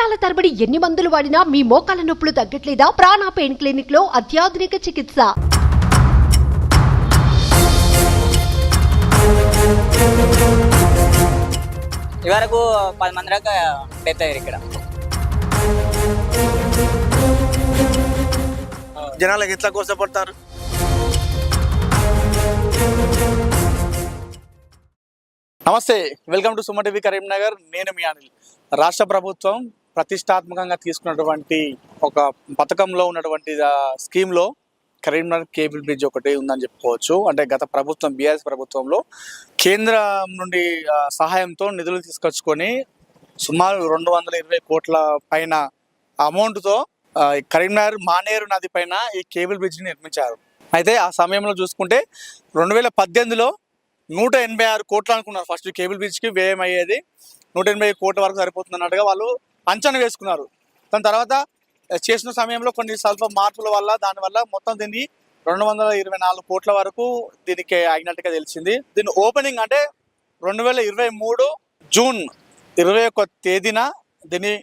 సంవత్సరాల తరబడి ఎన్ని మందులు వాడినా మీ మోకాల నొప్పులు తగ్గట్లేదా? ప్రాణ పెయిన్ క్లినిక్లో అత్యాధునిక చికిత్స. ఇవరకు పది మంది దాకా డెత్ అయ్యారు ఇక్కడ. జనాలకు ఎట్లా కోసపడతారు? నమస్తే welcome to Suma TV Karimnagar. నేను మీ అనిల్. రాష్ట్ర ప్రభుత్వం ప్రతిష్టాత్మకంగా తీసుకున్నటువంటి ఒక పథకంలో ఉన్నటువంటి స్కీమ్లో కరీంనగర్ కేబుల్ బ్రిడ్జ్ ఒకటి ఉందని చెప్పుకోవచ్చు. అంటే గత ప్రభుత్వం బీఆర్ఎస్ ప్రభుత్వంలో కేంద్రం నుండి సహాయంతో నిధులు తీసుకొచ్చుకొని సుమారు రెండు వందల ఇరవై కోట్ల పైన అమౌంట్తో ఈ కరీంనగర్ మానేరు నది పైన ఈ కేబుల్ బ్రిడ్జ్ని నిర్మించారు. అయితే ఆ సమయంలో చూసుకుంటే రెండు వేల పద్దెనిమిదిలో నూట ఎనభై ఆరు కోట్లు అనుకున్నారు. ఫస్ట్ కేబుల్ బ్రిడ్జ్కి వ్యయం అయ్యేది నూట ఎనభై కోట్ల వరకు సరిపోతుంది అన్నట్టుగా వాళ్ళు అంచనా వేసుకున్నారు. దాని తర్వాత చేసిన సమయంలో కొన్ని స్వల్ప మార్పుల వల్ల దానివల్ల మొత్తం దీన్ని రెండు వందల ఇరవై నాలుగు కోట్ల వరకు దీనికి అయినట్టుగా తెలిసింది. దీని ఓపెనింగ్ అంటే రెండు వేల ఇరవై మూడు జూన్ ఇరవై ఒక్క తేదీన దీన్ని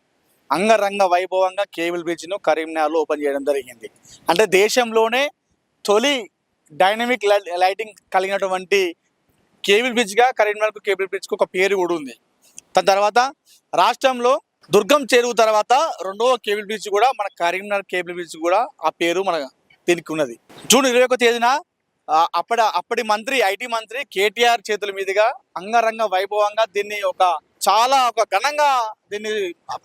అంగరంగ వైభవంగా కేబుల్ బ్రిడ్జ్ను కరీంనగర్లో ఓపెన్ చేయడం జరిగింది. అంటే దేశంలోనే తొలి డైనమిక్ లైటింగ్ కలిగినటువంటి కేబుల్ బ్రిడ్జ్గా కరీంనగర్ కేబుల్ బ్రిడ్జ్కి ఒక పేరు కూడా ఉంది. దాని తర్వాత రాష్ట్రంలో దుర్గం చెరువు తర్వాత రెండవ కేబుల్ బ్రిడ్జ్ కూడా మన కరీంనగర్ కేబుల్ బ్రిడ్జ్ కూడా ఆ పేరు మన దీనికి ఉన్నది. జూన్ ఇరవై ఒక తేదీన అప్పటి అప్పటి మంత్రి ఐటీ మంత్రి కేటీఆర్ చేతుల మీదుగా అంగరంగ వైభవంగా దీన్ని ఒక చాలా ఒక ఘనంగా దీన్ని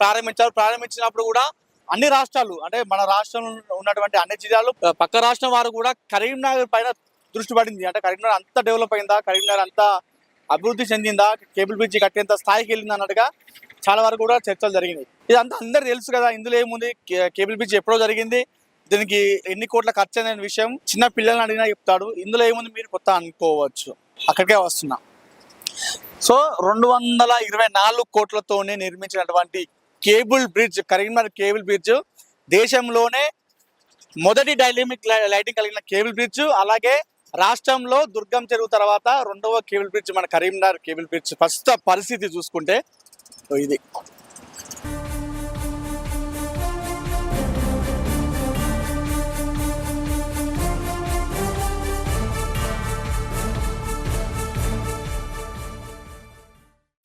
ప్రారంభించారు. ప్రారంభించినప్పుడు కూడా అన్ని రాష్ట్రాలు అంటే మన రాష్ట్రంలో ఉన్నటువంటి అన్ని జిల్లాలు పక్క రాష్ట్రం వారు కూడా కరీంనగర్ పైన దృష్టి పడింది. అంటే కరీంనగర్ అంత డెవలప్ అయిందా? కరీంనగర్ అంత అభివృద్ధి చెందిందా? కేబుల్ బ్రిడ్జ్ కట్టేంత స్థాయికి వెళ్ళింది అన్నట్టుగా చాలా వరకు కూడా చర్చలు జరిగినాయి. ఇదంతా అందరు తెలుసు కదా ఇందులో ఏముంది? కేబుల్ బ్రిడ్జ్ ఎప్పుడో జరిగింది. దీనికి ఎన్ని కోట్ల ఖర్చు అనే విషయం చిన్న పిల్లల్ని అడిగినా చెప్తాడు. ఇందులో ఏముంది మీరు కొత్త అనుకోవచ్చు. అక్కడికే వస్తున్నా. సో రెండు వందల ఇరవై నాలుగు కోట్లతోనే నిర్మించినటువంటి cable bridge Karimnagar cable bridge దేశంలోనే మొదటి డైనమిక్ లై- లైటింగ్ కలిగిన కేబుల్ బ్రిడ్జ్ అలాగే రాష్ట్రంలో దుర్గం చెరువు తర్వాత రెండవ కేబుల్ బ్రిడ్జ్ మన కరీంనగర్ కేబుల్ బ్రిడ్జ్. ప్రస్తుత పరిస్థితి చూసుకుంటే ఓ ఇది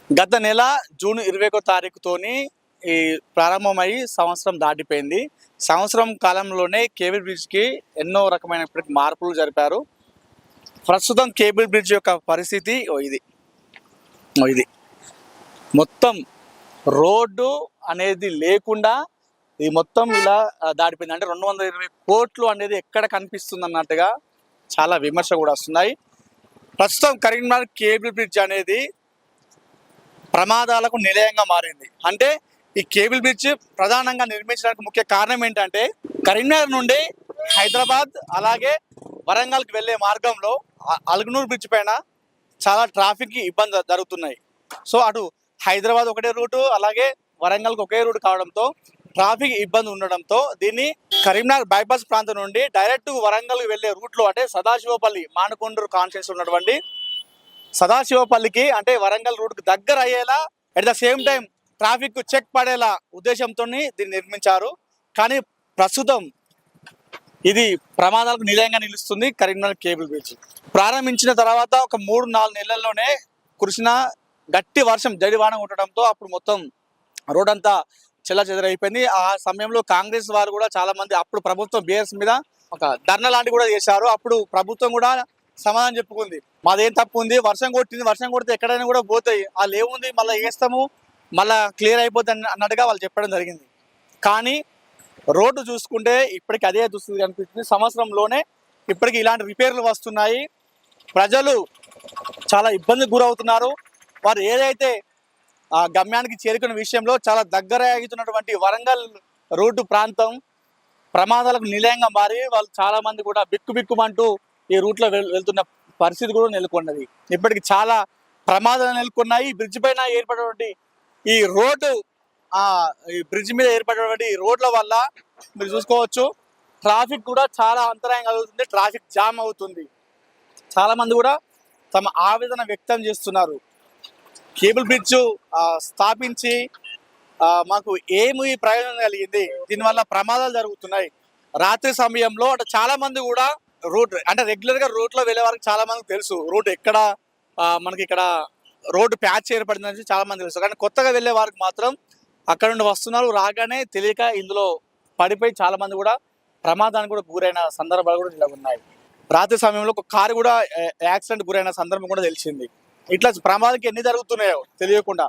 గత నెల జూన్ ఇరవై ఒకటో తారీఖుతోని ఈ ప్రారంభమై సంవత్సరం దాటిపోయింది. సంవత్సరం కాలంలోనే కేబుల్ బ్రిడ్జ్కి ఎన్నో రకమైన మార్పులు జరిపారు. ప్రస్తుతం కేబుల్ బ్రిడ్జ్ యొక్క పరిస్థితి ఇది. ఇది. మొత్తం రోడ్డు అనేది లేకుండా ఇది మొత్తం ఇలా దాడిపోయింది అంటే రెండు వందల ఇరవై కోట్లు అనేది ఎక్కడ కనిపిస్తుంది అన్నట్టుగా చాలా విమర్శ కూడా వస్తున్నాయి. ప్రస్తుతం కరీంనగర్ కేబుల్ బ్రిడ్జ్ అనేది ప్రమాదాలకు నిలయంగా మారింది. అంటే ఈ కేబుల్ బ్రిడ్జ్ ప్రధానంగా నిర్మించడానికి ముఖ్య కారణం ఏంటంటే కరీంనగర్ నుండి హైదరాబాద్ అలాగే వరంగల్కి వెళ్ళే మార్గంలో అలగనూరు బ్రిడ్జ్ పైన చాలా ట్రాఫిక్కి ఇబ్బంది జరుగుతున్నాయి. సో అటు హైదరాబాద్ ఒకటే రూటు అలాగే వరంగల్కి ఒకే రూట్ కావడంతో ట్రాఫిక్ ఇబ్బంది ఉండడంతో దీన్ని కరీంనగర్ బైపాస్ ప్రాంతం నుండి డైరెక్ట్ వరంగల్కి వెళ్ళే రూట్లో అంటే సదాశివపల్లి మానకొండూరు కాన్ఫరెన్స్ ఉన్నటువంటి సదాశివపల్లికి అంటే వరంగల్ రూట్కి దగ్గర అయ్యేలా at the same time traffic check పడేలా ఉద్దేశంతో దీన్ని నిర్మించారు. కానీ ప్రస్తుతం ఇది ప్రమాదాలకు నిలయంగా నిలుస్తుంది కరీంనగర్ కేబుల్ బ్రిడ్జ్. ప్రారంభించిన తర్వాత ఒక మూడు నాలుగు నెలల్లోనే కురిసిన గట్టి వర్షం జడివాన ఉండటంతో అప్పుడు మొత్తం రోడ్ అంతా చెల్ల చెదరైపోయింది ఆ సమయంలో కాంగ్రెస్ వారు కూడా చాలా మంది అప్పుడు ప్రభుత్వం బీఆర్ఎస్ మీద ఒక ధర్నా లాంటి కూడా చేశారు. అప్పుడు ప్రభుత్వం కూడా సమాధానం చెప్పుకుంది. మాదేం తప్పు ఉంది వర్షం కొట్టింది వర్షం కొడితే ఎక్కడైనా కూడా పోతాయి. వాళ్ళు ఏముంది మళ్ళీ వేస్తాము మళ్ళీ క్లియర్ అయిపోతుంది అన్నట్టుగా వాళ్ళు చెప్పడం జరిగింది. కానీ రోడ్డు చూసుకుంటే ఇప్పటికి అదే దుస్థితి కనిపిస్తుంది. సంవత్సరంలోనే ఇప్పటికి ఇలాంటి రిపేర్లు వస్తున్నాయి. ప్రజలు చాలా ఇబ్బందికి గురవుతున్నారు. వారు ఏదైతే ఆ గమ్యానికి చేరుకున్న విషయంలో చాలా దగ్గర అవుతున్నటువంటి వరంగల్ రోడ్డు ప్రాంతం ప్రమాదాలకు నిలయంగా మారి వాళ్ళు చాలా మంది కూడా బిక్కు బిక్కుమంటూ ఈ రూట్లో వెళ్తున్న పరిస్థితి కూడా నెలకొన్నది. ఇప్పటికి చాలా ప్రమాదాలు నెలకొన్నాయి. ఈ బ్రిడ్జ్ పైన ఏర్పడినటువంటి ఈ రోడ్డు ఆ ఈ బ్రిడ్జ్ మీద ఏర్పడినటువంటి రోడ్ల వల్ల మీరు చూసుకోవచ్చు ట్రాఫిక్ కూడా చాలా అంతరాయం కలుగుతుంది ట్రాఫిక్ జామ్ అవుతుంది. చాలా మంది కూడా తమ ఆవేదన వ్యక్తం చేస్తున్నారు. కేబుల్ బ్రిడ్జ్ స్థాపించి మాకు ఏమి ప్రయోజనం కలిగింది? దీనివల్ల ప్రమాదాలు జరుగుతున్నాయి. రాత్రి సమయంలో అంటే చాలా మంది కూడా రోడ్ అంటే రెగ్యులర్గా రోడ్లో వెళ్ళే వారికి చాలా మందికి తెలుసు. రోడ్ ఎక్కడ మనకి ఇక్కడ రోడ్డు ప్యాచ్ ఏర్పడిందని చాలా మంది తెలుసు. కానీ కొత్తగా వెళ్ళే వారికి మాత్రం అక్కడ నుండి వస్తున్నారు రాగానే తెలియక ఇందులో పడిపోయి చాలా మంది కూడా ప్రమాదానికి కూడా గురైన సందర్భాలు కూడా ఇలా ఉన్నాయి. రాత్రి సమయంలో ఒక కారు కూడా యాక్సిడెంట్ గురైన సందర్భం కూడా తెలిసింది. ఇట్లా ప్రమాదానికి ఎన్ని జరుగుతున్నాయో తెలియకుండా.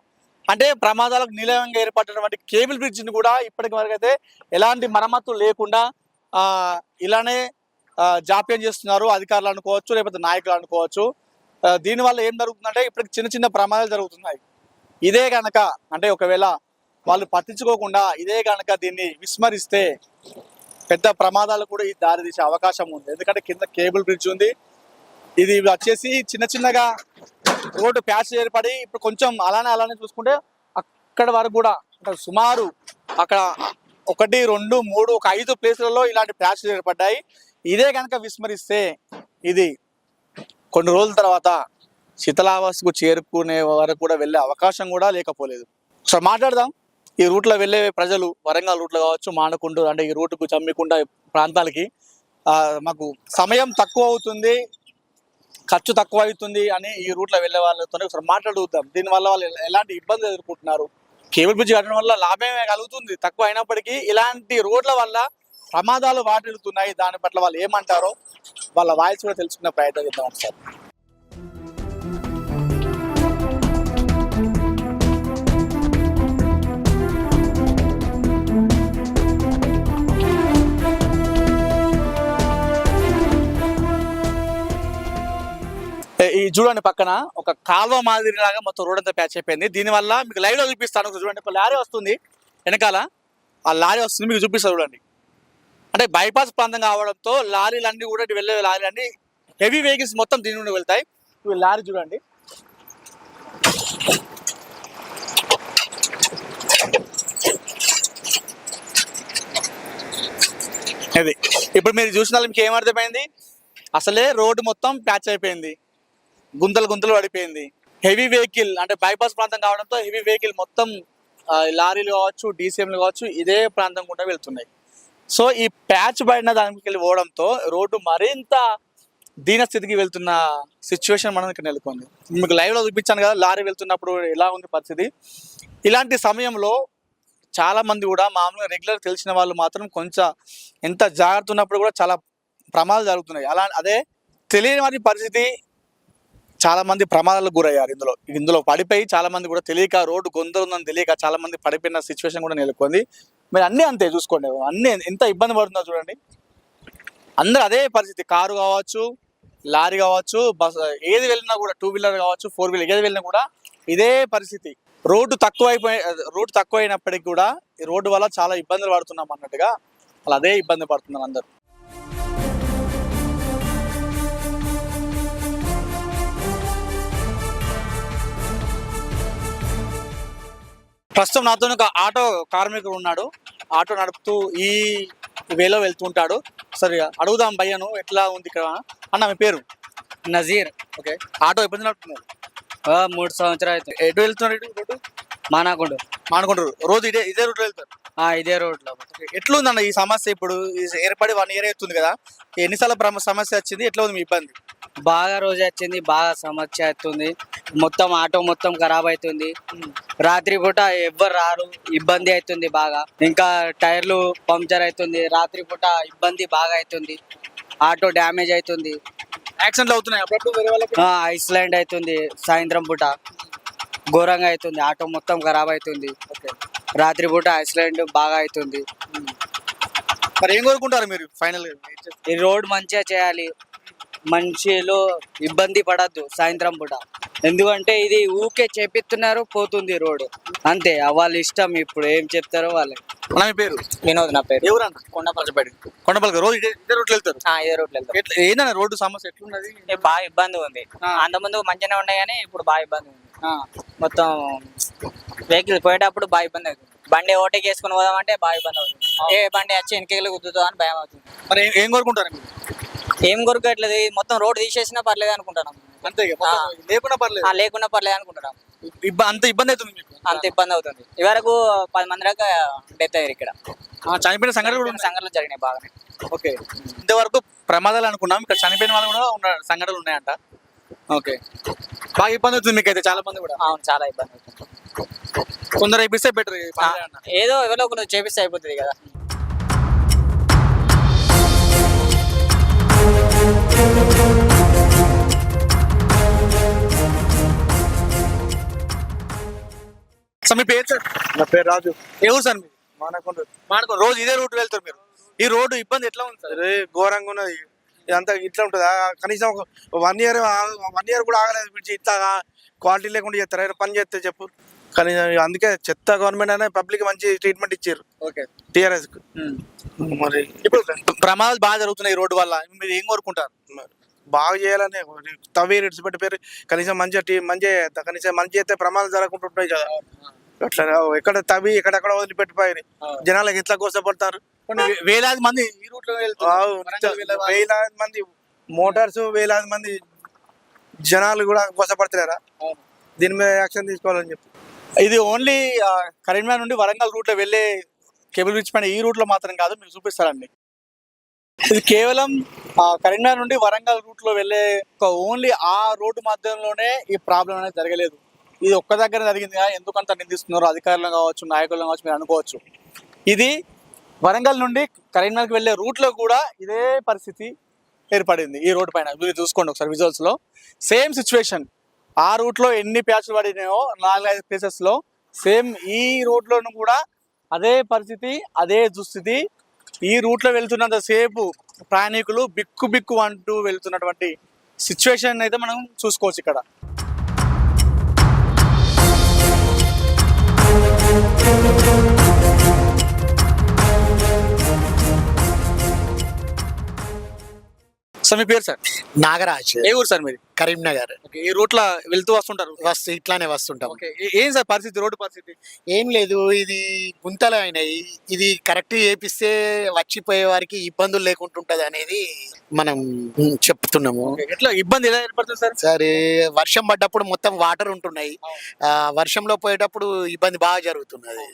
అంటే ప్రమాదాలకు నిలయంగా ఏర్పడినటువంటి కేబుల్ బ్రిడ్జ్ని కూడా ఇప్పటికి వరకు అయితే ఎలాంటి మరమ్మతులు లేకుండా ఆ, ఇలానే జాప్యం చేస్తున్నారు. అధికారులు అనుకోవచ్చు లేకపోతే నాయకులు అనుకోవచ్చు. దీనివల్ల ఏం జరుగుతుందంటే ఇప్పటికి చిన్న చిన్న ప్రమాదాలు జరుగుతున్నాయి. ఇదే గనక అంటే ఒకవేళ వాళ్ళు పట్టించుకోకుండా ఇదే గనక దీన్ని విస్మరిస్తే పెద్ద ప్రమాదాలు కూడా ఈ దారి తీసే అవకాశం ఉంది. ఎందుకంటే కింద కేబుల్ బ్రిడ్జ్ ఉంది. ఇది వచ్చేసి చిన్న చిన్నగా రోడ్డు ప్యాచ్ ఏర్పడి ఇప్పుడు కొంచెం అలానే అలానే చూసుకుంటే అక్కడ వరకు కూడా సుమారు అక్కడ ఒకటి రెండు మూడు ఒక ఐదు ప్లేసులలో ఇలాంటి ప్యాచ్లు ఏర్పడ్డాయి. ఇదే కనుక విస్మరిస్తే ఇది కొన్ని రోజుల తర్వాత శీతలావస్థకు చేరుకునే వరకు కూడా వెళ్ళే అవకాశం కూడా లేకపోలేదు. ఒకసారి మాట్లాడదాం. ఈ రూట్లో వెళ్ళే ప్రజలు వరంగల్ రూట్లో కావచ్చు మానుకుంటూ అంటే ఈ రూట్కు చమ్మికుండ ప్రాంతాలకి మాకు సమయం తక్కువ అవుతుంది. ఖర్చు తక్కువ అవుతుంది అని ఈ రూట్లో వెళ్ళే వాళ్ళతో ఒకసారి మాట్లాడుతాం దీనివల్ల వాళ్ళు ఎలాంటి ఇబ్బందులు ఎదుర్కొంటున్నారు? కేబుల్ బ్రిడ్జ్ కట్టడం వల్ల లాభమే కలుగుతుంది. తక్కువ అయినప్పటికీ ఇలాంటి రోడ్ల వల్ల ప్రమాదాలు వాటిల్లుతున్నాయి. దాని పట్ల వాళ్ళు ఏమంటారో వాళ్ళ వాయిస్ కూడా తెలుసుకునే ప్రయత్నం చేద్దాం సార్. చూడండి పక్కన ఒక కాలువ మాదిరి లాగా మొత్తం రోడ్ అంతా ప్యాచ్ అయిపోయింది. దీనివల్ల మీకు లైవ్లో చూపిస్తాను. చూడండి ఒక లారీ వస్తుంది. వెనకాల ఆ లారీ వస్తుంది. మీకు చూపిస్తాను చూడండి. అంటే బైపాస్ ప్రాంతం కావడంతో లారీలు అన్ని కూడా వెళ్ళే లారీలన్నీ హెవీ వెహికల్స్ మొత్తం దీని నుండి వెళ్తాయి. ఇవి లారీ చూడండి. ఇది ఇప్పుడు మీరు చూసిన మీకు ఏమర్థమైంది అసలే రోడ్డు మొత్తం ప్యాచ్ అయిపోయింది. గుంతలు గుంతలు పడిపోయింది. హెవీ వెహికల్ అంటే బైపాస్ ప్రాంతం కావడంతో హెవీ వెహికల్ మొత్తం లారీలు కావచ్చు డీసీఎంలు కావచ్చు ఇదే ప్రాంతం గుండా వెళ్తున్నాయి. సో ఈ ప్యాచ్ పడిన దానికి వెళ్ళి పోవడంతో రోడ్డు మరింత దీన స్థితికి వెళ్తున్న సిచ్యువేషన్ మనం ఇక్కడ నెలకొంది. మీకు లైవ్లో లో చూపించాను కదా లారీ వెళ్తున్నప్పుడు ఎలా ఉంది పరిస్థితి? ఇలాంటి సమయంలో చాలామంది కూడా మామూలుగా రెగ్యులర్ తెలిసిన వాళ్ళు మాత్రం కొంచెం ఎంత జాగ్రత్త ఉన్నప్పుడు కూడా చాలా ప్రమాదాలు జరుగుతున్నాయి. అలా అదే తెలియని వారి పరిస్థితి చాలా మంది ప్రమాదాలకు గురయ్యారు ఇందులో. ఇందులో పడిపోయి చాలా మంది కూడా తెలియక రోడ్డు గొంతులు ఉందని తెలియక చాలా మంది పడిపోయిన సిచ్యువేషన్ కూడా నెలకొంది. మీరు అన్నీ అంతే చూసుకోండి అన్నీ ఎంత ఇబ్బంది పడుతుందో చూడండి. అందరూ అదే పరిస్థితి. కారు కావచ్చు లారీ కావచ్చు బస్ ఏది వెళ్ళినా కూడా టూ వీలర్ కావచ్చు ఫోర్ వీలర్ ఏది వెళ్ళినా కూడా ఇదే పరిస్థితి. రోడ్డు తక్కువ అయిపోయి రోడ్డు తక్కువ అయినప్పటికీ కూడా ఈ రోడ్డు వల్ల చాలా ఇబ్బందులు పడుతున్నాం అన్నట్టుగా అలా అదే ఇబ్బంది పడుతున్నారు అందరూ. ప్రస్తుతం నాతో ఒక ఆటో కార్మికుడు ఉన్నాడు. ఆటో నడుపుతూ ఈ వేలో వెళ్తుంటాడు. సరే అడుగుదాం భయ్యను ఎట్లా ఉంది ఇక్కడ? అన్న మీ పేరు? నజీర్. ఓకే. ఆటో ఎప్పుడు నడుపుతున్నారు? ఆ, మూడు సంవత్సరాలు అవుతుంది ఎటు వెళ్తున్నారు ఇటు? రోడ్డు? మానాకుండు మానుకుంటారు రోజు ఇదే ఇదే రూట్లో వెళ్తారు? ఆ, ఇదే రోడ్లో ఎట్లుందన్న ఈ సమస్య ఇప్పుడు? ఈ ఏర్పడి వన్ ఇయర్ అవుతుంది కదా. ఎన్నిసార్లు ప్రమ- సమస్య వచ్చింది? ఎట్లా ఉంది మీ ఇబ్బంది? బాగా రోజు వచ్చింది బాగా సమస్య అవుతుంది మొత్తం ఆటో మొత్తం ఖరాబ్ అవుతుంది. రాత్రి పూట ఎవ్వరు రారు ఇబ్బంది అవుతుంది బాగా. ఇంకా టైర్లు పంక్చర్ అవుతుంది రాత్రి పూట ఇబ్బంది బాగా అవుతుంది. ఆటో డ్యామేజ్ అవుతుంది. యాక్సిడెంట్లు అవుతున్నాయి? అప్పుడప్పుడు వేరే వాళ్ళకి? ఆ, ఐస్లాండ్ అవుతుంది సాయంత్రం పూట. ఘోరంగా అవుతుంది ఆటో మొత్తం ఖరాబ్ అవుతుంది. రాత్రి పూట ఐస్లాండ్ బాగా అవుతుంది. మరి ఏం కోరుకుంటారు మీరు ఫైనల్ ఈ రోడ్ మంచిగా చేయాలి. మనుషులు ఇబ్బంది పడద్దు సాయంత్రం పూట. ఎందుకంటే ఇది ఊకే చేపిస్తున్నారు పోతుంది రోడ్ అంతే ఆ వాళ్ళ ఇష్టం ఇప్పుడు ఏం చెప్తారో మీ పేరు? వినోద్ నా పేరు. ఎవరన్న? కొండపల్లిపేట. కొండపల్లి రోజు ఇదే ఇదే రూట్లో వెళ్తారు? ఇదే రోడ్లు ఎట్లా ఏందన్న రోడ్డు సమస్య? ఎట్లున్నది? బాగా ఇబ్బంది ఉంది. ఆ. అంతకుముందు మంచిగానే ఉన్నాయి కానీ ఇప్పుడు బాగా ఇబ్బంది ఉంది. ఆ, మొత్తం వెహికల్ పోయేటప్పుడు బాగా ఇబ్బంది అవుతుంది. బండి ఓటేకి వేసుకుని పోదామంటే బాగా ఇబ్బంది అవుతుంది. ఏ బండి వచ్చి వెనకెళ్ళి గుద్దుతో అని భయం అవుతుంది. మరి ఏం- ఏం కోరుకుంటారు మీరు? ఏం కొరకట్లేదు. ఇది మొత్తం రోడ్ తీసేసినా పర్లేదు అనుకుంటున్నాం అంతే. లేకుండా పర్లేదు. లేకున్నా పర్లేదు అనుకుంటున్నాం అంత ఇబ్బంది అవుతుంది మీకు? అంత ఇబ్బంది అవుతుంది. ఇవరకు పది మంది దాకా డెత్ అయ్యారు ఇక్కడ చనిపోయిన సంఘటన కూడా. సంఘటనలు జరిగినాయి బాగానే. ఓకే. ఇంతవరకు ప్రమాదాలు అనుకున్నాం. ఇక్కడ చనిపోయిన వాళ్ళు కూడా ఉన్న సంఘటనలు ఉన్నాయంట. ఓకే. బాగా ఇబ్బంది అవుతుంది మీకు అయితే చాలా మంది కూడా. అవును చాలా ఇబ్బంది అవుతుంది. కొందరు అయిపోతే బెటర్. ఏదో ఎవరో ఒకరు చేపిస్తే అయిపోతుంది కదా. సార్ మీ పేరు సార్? నా పేరు రాజు. ఏ ఊరు సార్ మీరు? మానకొండ. మానుకో రోజు ఇదే రూట్ వెళ్తారు మీరు. ఈ రోడ్డు ఇబ్బంది ఎట్లా ఉంది సార్? ఘోరంగా ఉన్నది. ఇదంతా ఇట్లా ఉంటుంది. కనీసం వన్ ఇయర్ వన్ ఇయర్ కూడా ఆగలేదు. ఇట్లా క్వాలిటీ లేకుండా చేస్తారు. పని చేస్తే చెప్పు. కానీ అందుకే చెత్త గవర్నమెంట్ అనే పబ్లిక్ మంచి ట్రీట్మెంట్ ఇచ్చారు టీఆర్ఎస్ మరి ఇప్పుడు ప్రమాదాలు బాగా జరుగుతున్నాయి రోడ్డు వల్ల. మీరు ఏం కోరుకుంటారు? బాగా చేయాలని తవ్వి పెట్టి పేరు కనీసం మంచిగా టీ మంచిగా కనీసం మంచి చేస్తే ప్రమాదాలు జరగకుండా ఉంటాయి కదా. అట్లా ఎక్కడ తవ్వి ఎక్కడెక్కడ వదిలిపెట్టిపోయి జనాలకు ఎట్లా కోసపడతారు? వేలాది మంది వేలాది మంది. మోటార్స్ వేలాది మంది జనాలు కూడా కోసపడతలేరా అవును. దీని మీద యాక్షన్ తీసుకోవాలని చెప్పి. ఇది ఓన్లీ కరీంనగర్ నుండి వరంగల్ రూట్లో వెళ్ళే కేబుల్ బ్రిడ్జ్ పైన ఈ రూట్లో మాత్రం కాదు మీకు చూపిస్తారండి. ఇది కేవలం కరీంనగర్ నుండి వరంగల్ రూట్లో వెళ్ళే ఒక ఓన్లీ ఆ రోడ్డు మాధ్యమంలోనే ఈ ప్రాబ్లం అనేది జరగలేదు. ఇది ఒక్క దగ్గర జరిగింది ఎందుకంత నిందిస్తున్నారు? అధికారులు కావచ్చు నాయకులు కావచ్చు మీరు అనుకోవచ్చు. ఇది వరంగల్ నుండి కరీంనగర్కి వెళ్ళే రూట్లో కూడా ఇదే పరిస్థితి ఏర్పడింది ఈ రోడ్డు పైన. మీరు చూసుకోండి ఒకసారి విజువల్స్లో. సేమ్ సిచ్యువేషన్ ఆ రూట్లో ఎన్ని ప్యాచ్లు పడినాయో నాలుగైదు ప్లేసెస్లో సేమ్ ఈ రోడ్ లోను కూడా అదే పరిస్థితి అదే దుస్థితి. ఈ రూట్లో వెళ్తున్నంత సేపు ప్రయాణికులు బిక్కు బిక్కు అంటూ వెళ్తున్నటువంటి సిచ్యువేషన్ అయితే మనం చూసుకోవచ్చు ఇక్కడ. సార్ మీ పేరు సార్? నాగరాజ్. ఏ ఊరు సార్ మీది? కరీంనగర్. ఈ రూట్లో వెళ్తూ వస్తుంటారు? వస్తు ఇట్లానే వస్తుంటాం. ఓకే ఏ- సార్ పరిస్థితి రోడ్డు పరిస్థితి? ఏం లేదు ఇది గుంతలు అయినాయి. ఇది కరెక్ట్ చేపిస్తే వచ్చిపోయే వారికి ఇబ్బందులు లేకుంటుంటది అనేది మనం చెప్తున్నాము. ఎట్లా ఇబ్బంది ఎలా ఏర్పడుతుంది సార్? సరే వర్షం పడ్డప్పుడు మొత్తం వాటర్ ఉంటున్నాయి. వర్షంలో పోయేటప్పుడు ఇబ్బంది బాగా జరుగుతున్నది.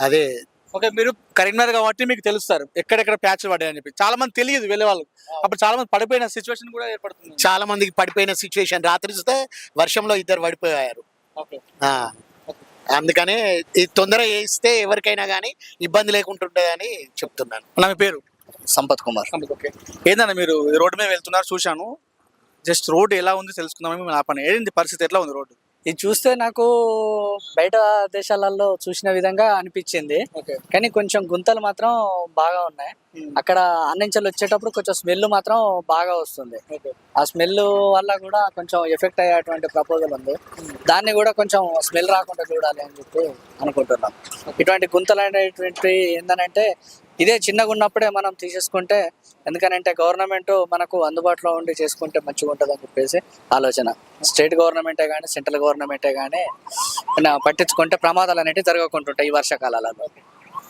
అదే ఓకే మీరు కరీంనగర్ కాబట్టి మీకు తెలుస్తారు. ఎక్కడెక్కడ ప్యాచ్లు పడ్డాయని చెప్పి. చాలా మంది తెలియదు వెళ్ళే వాళ్ళు అప్పుడు చాలా మంది పడిపోయిన సిచ్యువేషన్ కూడా ఏర్పడుతుంది. చాలా మందికి పడిపోయిన సిచ్యువేషన్ రాత్రి చూస్తే వర్షంలో ఇద్దరు పడిపోయారు. ఆ, అందుకనే ఇది తొందర చేయిస్తే ఎవరికైనా కానీ ఇబ్బంది లేకుంటుంటదని చెప్తున్నాను. నా మీ పేరు? సంపత్ కుమార్. ఓకే. ఏందన్న మీరు రోడ్డు మీద వెళ్తున్నారు చూశాను. జస్ట్ రోడ్ ఎలా ఉంది తెలుసుకుందామని నా పని ఏంది పరిస్థితి? ఎట్లా ఉంది రోడ్డు? ఇది చూస్తే నాకు బయట దేశాలలో చూసిన విధంగా అనిపించింది. కానీ కొంచెం గుంతలు మాత్రం బాగా ఉన్నాయి. అక్కడ అన్నించలు వచ్చేటప్పుడు కొంచెం స్మెల్ మాత్రం బాగా వస్తుంది. ఆ స్మెల్ వల్ల కూడా కొంచెం ఎఫెక్ట్ అయ్యేటువంటి ప్రపోజల్ ఉంది. దాన్ని కూడా కొంచెం స్మెల్ రాకుండా చూడాలి అని చెప్పి అనుకుంటున్నాం. ఇటువంటి గుంతలు అనేటువంటి ఏంటంటే ఇదే చిన్నగా ఉన్నప్పుడే మనం తీసేసుకుంటే ఎందుకనంటే గవర్నమెంట్ మనకు అందుబాటులో ఉండి చేసుకుంటే మంచిగా ఉంటుంది అని చెప్పేసి ఆలోచన. స్టేట్ గవర్నమెంటే కానీ సెంట్రల్ గవర్నమెంటే కానీ పట్టించుకుంటే ప్రమాదాలు అనేవి జరగకుంటుంటాయి ఈ వర్షాకాలాలలో.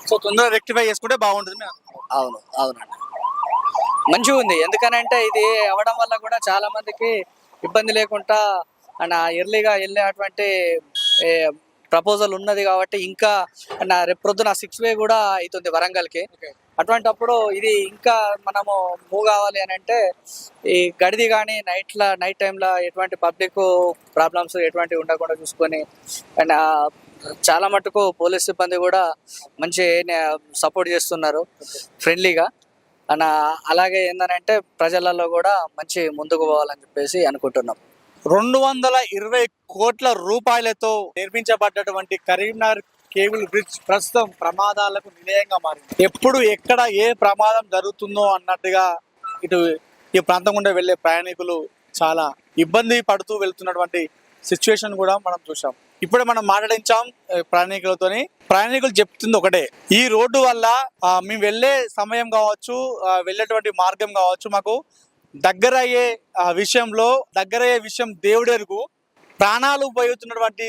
సో తొందరగా రెక్టిఫై చేసుకుంటే బాగుంటుంది. అవును అవునండి. మంచిగా ఉంది. ఎందుకనంటే ఇది అవ్వడం వల్ల కూడా చాలా మందికి ఇబ్బంది లేకుండా అండ్ ఎర్లీగా వెళ్ళేటువంటి ప్రపోజల్ ఉన్నది కాబట్టి ఇంకా నా రేపు ప్రొద్దున సిక్స్ వే కూడా అవుతుంది వరంగల్కి. అటువంటప్పుడు ఇది ఇంకా మనము మూవ్ కావాలి అని అంటే ఈ గడిది కానీ నైట్ల నైట్ టైంలో ఎటువంటి పబ్లిక్ ప్రాబ్లమ్స్ ఎటువంటి ఉండకుండా చూసుకొని అండ్ చాలా మటుకు పోలీస్ సిబ్బంది కూడా మంచి సపోర్ట్ చేస్తున్నారు. ఫ్రెండ్లీగా అండ్ అలాగే ఏంటంటే ప్రజలలో కూడా మంచి ముందుకు పోవాలని చెప్పేసి అనుకుంటున్నాం. రెండు వందల ఇరవై కోట్ల రూపాయలతో నిర్మించబడ్డటువంటి కరీంనగర్ కేబుల్ బ్రిడ్జ్ ప్రస్తుతం ప్రమాదాలకు నిలయంగా మారింది. ఎప్పుడు ఎక్కడ ఏ ప్రమాదం జరుగుతుందో అన్నట్టుగా ఇటు ఈ ప్రాంతం గుండా వెళ్ళే ప్రయాణికులు చాలా ఇబ్బంది పడుతూ వెళ్తున్నటువంటి సిచ్యువేషన్ కూడా మనం చూసాం ఇప్పుడే మనం మాట్లాడించాం ప్రయాణికులతోని. ప్రయాణికులు చెప్తుంది ఒకటే ఈ రోడ్డు వల్ల మేము వెళ్ళే సమయం కావచ్చు వెళ్ళేటువంటి మార్గం కావచ్చు మాకు దగ్గర అయ్యే ఆ, విషయంలో దగ్గర అయ్యే విషయం దేవుడెరుగు ప్రాణాలు పోతున్నటువంటి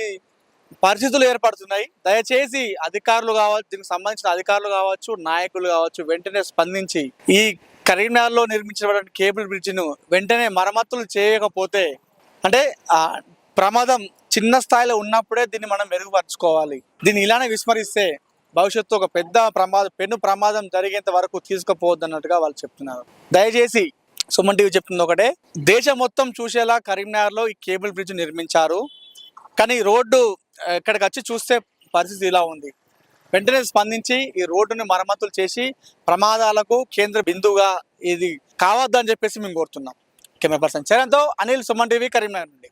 పరిస్థితులు ఏర్పడుతున్నాయి. దయచేసి అధికారులు కావచ్చు దీనికి సంబంధించిన అధికారులు కావచ్చు నాయకులు కావచ్చు వెంటనే స్పందించి ఈ కరీంనగర్లో నిర్మించినటువంటి కేబుల్ బ్రిడ్జ్ను వెంటనే మరమ్మతులు చేయకపోతే అంటే ప్రమాదం చిన్న స్థాయిలో ఉన్నప్పుడే దీన్ని మనం మెరుగుపరచుకోవాలి. దీన్ని ఇలానే విస్మరిస్తే భవిష్యత్తు ఒక పెద్ద ప్రమాదం పెను ప్రమాదం జరిగేంత వరకు తీసుకుపోవద్దు అన్నట్టుగా వాళ్ళు చెప్తున్నారు. దయచేసి సుమన్ టీవీ చెప్తుంది ఒకటే దేశం మొత్తం చూసేలా కరీంనగర్లో ఈ కేబుల్ బ్రిడ్జ్ నిర్మించారు. కానీ రోడ్డు ఇక్కడికి వచ్చి చూస్తే పరిస్థితి ఇలా ఉంది. వెంటనే స్పందించి ఈ రోడ్డుని మరమ్మతులు చేసి ప్రమాదాలకు కేంద్ర బిందువుగా ఇది కావద్దని చెప్పేసి మేము కోరుతున్నాం. కెమెరా పర్సన్ చరణ్తో అనిల్ సుమన్ టీవీ కరీంనగర్ నుండి.